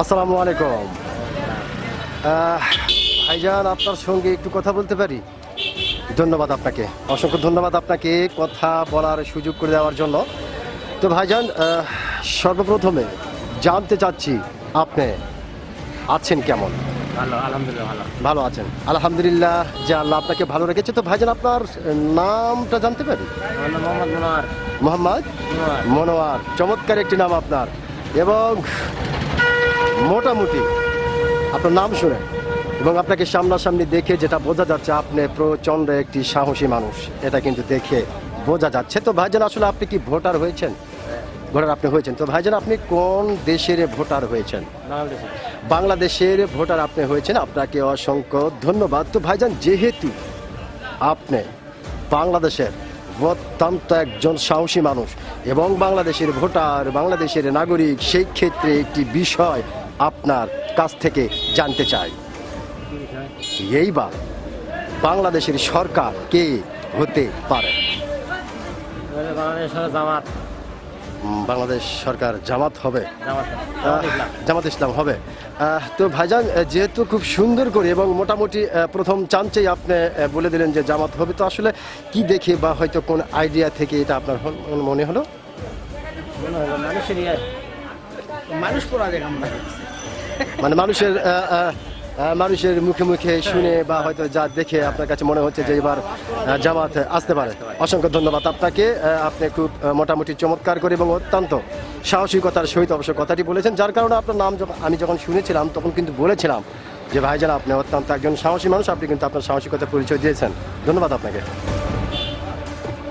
আসসালামু আলাইকুম। ভাইজান আপনার সঙ্গে একটু কথা বলতে পারি? ধন্যবাদ আপনাকে। অসংখ্য ধন্যবাদ আপনাকে কথা বলার সুযোগ করে দেওয়ার জন্য। তো ভাইজান সর্বপ্রথমে জানতে চাচ্ছি আপনি আছেন কেমন? ভালো আলহামদুলিল্লাহ ভালো। ভালো আছেন। আলহামদুলিল্লাহ যে আল্লাহ আপনাকে ভালো রেখেছে। তো ভাইজান আপনার নামটা জানতে পারি? মোহাম্মদ মোহাম্মদ মনোয়ার। চমৎকার একটি নাম আপনার। এবং মোটামুটি। আপনার নাম শুনে এবং আপনাকে সামনাসামনি দেখে যেটা বোঝা যাচ্ছে আপনি প্রচণ্ড একটি সাহসী মানুষ, এটা কিন্তু দেখে বোঝা যাচ্ছে। তো ভাইজান, আসলে আপনি কি ভোটার হয়েছেন? ভোটার আপনি হয়েছেন। তো ভাইজান, আপনি কোন দেশের ভোটার হয়েছেন? বাংলাদেশে বাংলাদেশের ভোটার আপনি হয়েছেন। আপনাকে অসংখ্য ধন্যবাদ। তো ভাইজান, যেহেতু আপনি বাংলাদেশের অত্যন্ত একজন সাহসী মানুষ এবং বাংলাদেশের ভোটার, বাংলাদেশের নাগরিক, সেই ক্ষেত্রে একটি বিষয় আপনার কাছ থেকে জানতে চাই। এইবার বাংলাদেশের সরকার কে হতে পারে? বাংলাদেশ সরকার জামাত হবে। জামাত ইসলাম হবে। তো ভাইজান যেহেতু খুব সুন্দর করে এবং মোটামুটি প্রথম চান্সেই আপনি বলে দিলেন যে জামাত হবে, তো আসলে কি দেখে বা হয়তো কোন আইডিয়া থেকে এটা আপনার মনে হলো? মানুষ পড়া আমরা মানে মানুষের মানুষের মুখে মুখে শুনে বা হয়তো যা দেখে আপনার কাছে মনে হচ্ছে যে এবার জামাত আসতে পারে। অসংখ্য ধন্যবাদ আপনাকে। আপনি খুব মোটামুটি চমৎকার করে এবং অত্যন্ত সাহসিকতার সহিত অবশ্য কথাটি বলেছেন, যার কারণে আপনার নাম যখন, আমি যখন শুনেছিলাম, তখন কিন্তু বলেছিলাম যে, ভাইজান, আপনি অত্যন্ত একজন সাহসী মানুষ। আপনি কিন্তু আপনার সাহসিকতার পরিচয় দিয়েছেন। ধন্যবাদ আপনাকে।